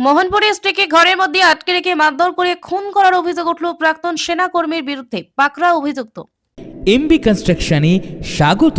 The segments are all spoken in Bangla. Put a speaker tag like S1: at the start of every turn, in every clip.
S1: মোহনপুরে স্ত্রীকে ঘরের মধ্যে আটকে রেখে মারধর করে খুন করার অভিযোগ উঠল প্রাক্তন সেনা কর্মীর বিরুদ্ধে। পাকড়া অভিযুক্ত।
S2: এমবি কনস্ট্রাকশনে স্বাগত।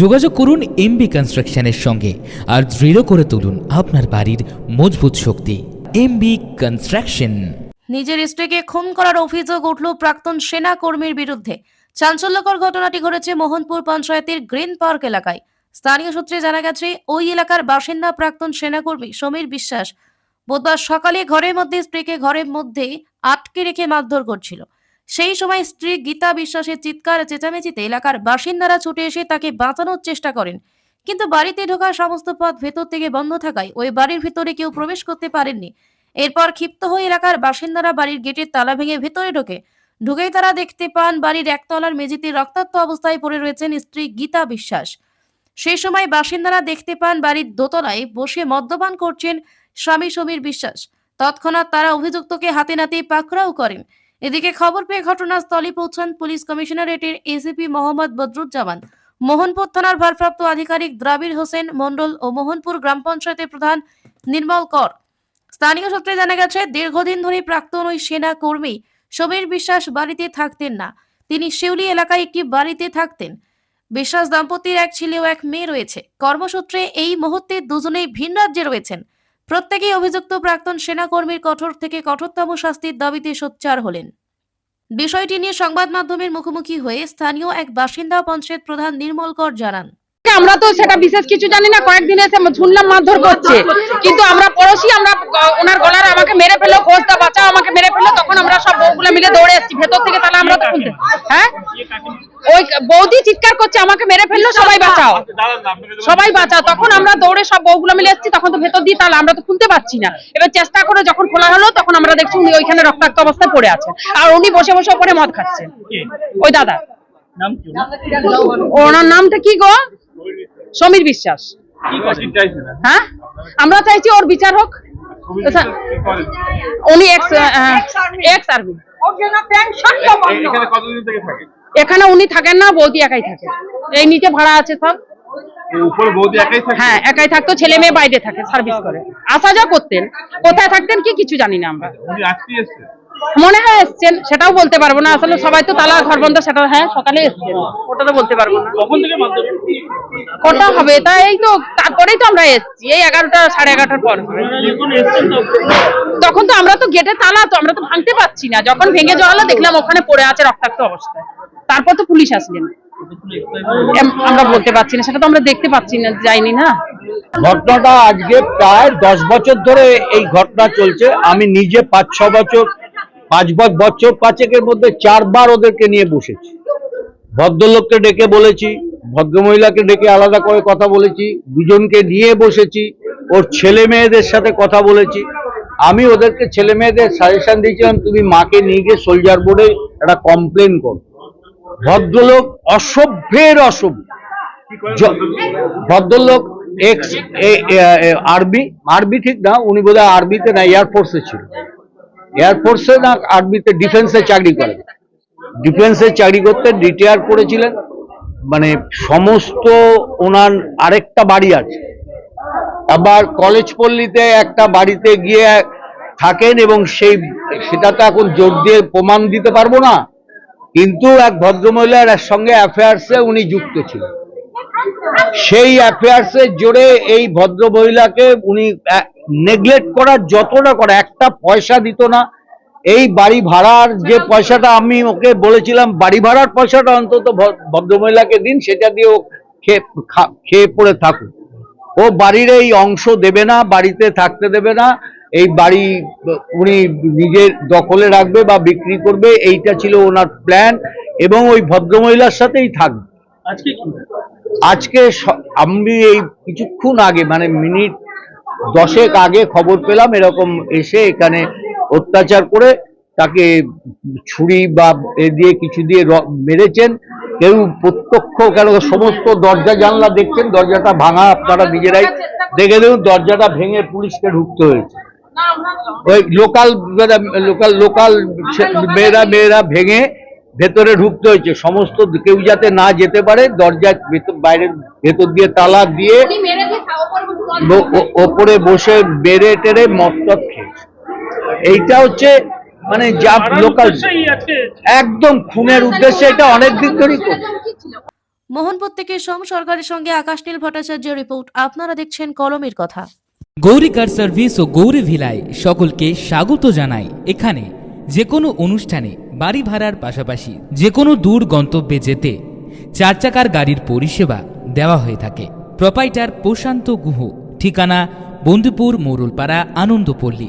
S2: যোগাযোগ করুন এমবি কনস্ট্রাকশনের সঙ্গে আর দৃঢ় করে তুলুন আপনার বাড়ির মজবুত শক্তি। MB construction.
S1: নিজের স্ত্রীকে খুন করার অভিযোগ উঠল প্রাক্তন সেনা কর্মীর বিরুদ্ধে। চাঞ্চল্যকর ঘটনাটি ঘটেছে মোহনপুর পঞ্চায়েতের গ্রিন পার্ক এলাকায়। স্থানীয় সূত্রে জানা গেছে ওই এলাকার বাসিন্দা প্রাক্তন সেনাকর্মী সমীর বিশ্বাস বুধবার সকালে ঘরের মধ্যে, স্ত্রীকে ঘরের মধ্যে আটকে রেখে মারধর করছিল। সেই সময় স্ত্রী গীতা বিশ্বাসের চিৎকার চেঁচামেচিতে এলাকার বাসিন্দারা ছুটে এসে তাকে বাঁচানোর চেষ্টা করেন। কিন্তু বাড়িতে ঢোকার সমস্ত পথ ভেতর থেকে বন্ধ থাকায় ওই বাড়ির ভিতরে কেউ প্রবেশ করতে পারেননি। এরপর ক্ষিপ্ত হয়ে এলাকার বাসিন্দারা বাড়ির গেটের তালা ভেঙে ভেতরে ঢোকে। ঢুকেই তারা দেখতে পান, বাড়ির একতলার মেঝেতে রক্তাক্ত অবস্থায় পড়ে রয়েছেন স্ত্রী গীতা বিশ্বাস। সেই সময় বাসিন্দারা দেখতে পান, বাড়ির দোতলায় বসে মদ্যপান করছেন স্বামী সমীর বিশ্বাস। তৎক্ষণাৎ তারা অভিযুক্তকে হাতে নাতে পাকড়াও করেন। এদিকে খবর পেয়ে ঘটনাস্থলে পৌঁছান পুলিশ কমিশনারেটের এসিপি মোহাম্মদ বদরুজ্জামান। মোহনপুর থানার ভারপ্রাপ্ত আধিকারিক দ্রাবির হোসেন মন্ডল ও মোহনপুর গ্রাম পঞ্চায়েতের প্রধান নির্মল কর। স্থানীয় সূত্রে জানা গেছে, দীর্ঘদিন ধরে প্রাক্তন ওই সেনা কর্মী সমীর বিশ্বাস বাড়িতে থাকতেন না। তিনি শিউলি এলাকায় একটি বাড়িতে থাকতেন। বিশ্বাস দম্পতির এক ছেলে ও এক মেয়ে রয়েছে। কর্মসূত্রে এই মুহূর্তে দুজনেই ভিন রাজ্যে রয়েছেন। প্রত্যেকেই অভিযুক্ত প্রাক্তন সেনাকর্মীর কঠোর থেকে কঠোরতম শাস্তির দাবিতে সোচ্চার হলেন। বিষয়টি নিয়ে সংবাদ মাধ্যমের মুখোমুখি হয়ে স্থানীয় এক বাসিন্দা পঞ্চায়েত প্রধান নির্মল কর জানান।
S3: আমরা তো সেটা বিশেষ কিছু জানি না, কয়েকদিন এসে শুনলাম মারধর করছে। কিন্তু আমরা পড়োশি, আমরা ওনার গলার আমাকে মেরে ফেলো ঘোষটা বাঁচাও, আমাকে মেরে ফেলো তখন আমরা সব বউগুলো মিলে দৌড়ে এসেছি। ভেতর থেকে তাহলে আমরা তো খুলতে হ্যাঁ? ওই বৌদি চিৎকার করছে আমাকে মেরে ফেলল সবাই বাঁচাও। সবাই বাঁচাও। তখন আমরা দৌড়ে সব বউগুলো মিলে এসেছি তখন তো ভেতর দিয়ে তাহলে আমরা তো খুলতে পারছি না। এবার চেষ্টা করে যখন খোলা হলো তখন আমরা দেখছি উনি ওইখানে রক্তাক্ত অবস্থায় পড়ে আছে আর উনি বসে বসে ওপরে মদ খাচ্ছে ওই দাদা। ওনার? নামটা কি গো? সমীর বিশ্বাস। হ্যাঁ? আমরা চাইছি ওর বিচার হোক। উনি এক্স এক্স আর্মি
S4: এখানে
S3: উনি থাকেন না বৌদি একাই থাকে। এই নিচে ভাড়া আছে সব।
S4: এই উপরে বৌদি একাই থাকে?
S3: হ্যাঁ একাই থাকতো ছেলে মেয়ে বাইরে থাকে সার্ভিস করে। আসা যা করতেন। কোথায় থাকতেন কি কিছু জানি না আমরা।
S4: এসছে
S3: মনে হয় এসছেন সেটাও বলতে পারব না। আসলে সবাই তো তালা ঘর বন্ধ সেটা হ্যাঁ সকালে এসছেন। ওটা তো বলতে পারব না।
S4: কখন থেকে মারধর
S3: কটা হবে? তা এই তো তারপরেই তো আমরা এসছি, এই এগারোটা সাড়ে এগারোটার পর। তখন তো আমরা তো গেটে তালা, তো আমরা তো ভাঙতে পারছি না। যখন ভেঙে যাওয়া দেখলাম ওখানে পড়ে আছে রক্তাক্ত অবস্থায় তারপর তো পুলিশ আসলেন। আমরা বলতে পারছি না, সেটা তো আমরা দেখতে পাচ্ছি না, যাইনি না।
S5: ঘটনাটা আজকে প্রায় দশ বছর ধরে এই ঘটনা চলছে। আমি নিজে পাঁচ, ছ বছর, পাঁচ বছর পাঁচেকের মধ্যে চারবার ওদেরকে নিয়ে বসেছি। ভদ্রলোককে ডেকে বলেছি ভদ্রমহিলাকে ডেকে আলাদা করে কথা বলেছি দুজনকে নিয়ে বসেছি ওর ছেলে মেয়েদের সাথে কথা বলেছি। আমি ওদেরকে ছেলে মেয়েদের সাজেশন দিয়েছিলাম তুমি মাকে নিয়ে গিয়ে সোলজার বোর্ডে একটা কমপ্লেন করো। ভদ্রলোক অসভ্যের অসভ্য। ভদ্রলোক? এক্স আর্মি আর্মি ঠিক না উনি বোধহয় আর্মিতে না এয়ারফোর্সে ছিল। এয়ারফোর্সে না আর্মিতে ডিফেন্সে চাকরি করেন ডিফেন্সে চাকরি করতে রিটায়ার করেছিলেন। মানে সমস্ত ওনার আরেকটা বাড়ি আছে। আবার কলেজ পল্লীতে একটা বাড়িতে গিয়ে থাকেন এবং সেই, সেটা তো এখন জোর দিয়ে প্রমাণ দিতে পারব না। কিন্তু এক ভদ্রমহিলার সঙ্গে অ্যাফেয়ার্সে উনি যুক্ত ছিলেন। সেই অ্যাফেয়ার্সের জোরে এই ভদ্র মহিলাকে উনি নেগলেক্ট করার যতটা করে, একটা পয়সা দিত না। এই বাড়ি ভাড়ার যে পয়সাটা আমি ওকে বলেছিলাম বাড়ি ভাড়ার পয়সাটা অন্তত ভদ্রমহিলাকে দিন সেটা দিয়ে ও খেয়ে খা- খেয়ে পড়ে থাকুক। ও বাড়ির এই অংশ দেবে না বাড়িতে থাকতে দেবে না। এই বাড়ি উনি নিজের দখলে রাখবে বা বিক্রি করবে এইটা ছিল ওনার প্ল্যান এবং ওই ভদ্রমহিলার সাথেই থাকবে।
S4: আজকে
S5: আজকে আমি এই কিছুক্ষণ আগে মানে মিনিট দশেক আগে খবর পেলাম এরকম এসে এখানে অত্যাচার করে তাকে ছুরি বা এ দিয়ে কিছু দিয়ে মেরেছেন। কেউ প্রত্যক্ষ কেন? সমস্ত দরজা জানলা দেখছেন দরজাটা ভাঙা আপনারা নিজেরাই দেখে দেখুন দরজাটা ভেঙে পুলিশকে ঢুকতে হয়েছে। ওই লোকাল লোকাল লোকাল মেয়েরা মেয়েরা ভেঙে ভেতরে ঢুকতে হয়েছে। সমস্ত কেউ যাতে না যেতে পারে দরজা ভেতর বাইরে ভেতর দিয়ে তালা দিয়ে ওপরে বসে বেড়ে টেড়ে মদ এইটা হচ্ছে মানে যা লোকাল একদম খুনের উদ্দেশ্যে এটা অনেক দিন ধরেই করছে
S1: মোহনপুর থেকে সোম সরকারের সঙ্গে আকাশনীল ভট্টাচার্যের রিপোর্ট। আপনারা দেখছেন কলমের কথা।
S2: গৌরী কার সার্ভিস ও গৌরী ভিলায় সকলকে স্বাগত জানাই। এখানে যে কোনো অনুষ্ঠানে বাড়ি ভাড়ার পাশাপাশি যে কোনো দূর গন্তব্যে যেতে চার চাকার গাড়ির পরিষেবা দেওয়া হয়ে থাকে। প্রপাইটার প্রশান্ত গুহ ঠিকানা Bandhupur Morulpara Anandapalli.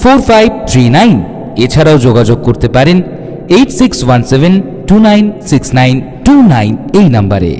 S2: four five three nine এছাড়াও যোগাযোগ করতে পারেন eight six one seven two nine six nine two nine এই নাম্বারে।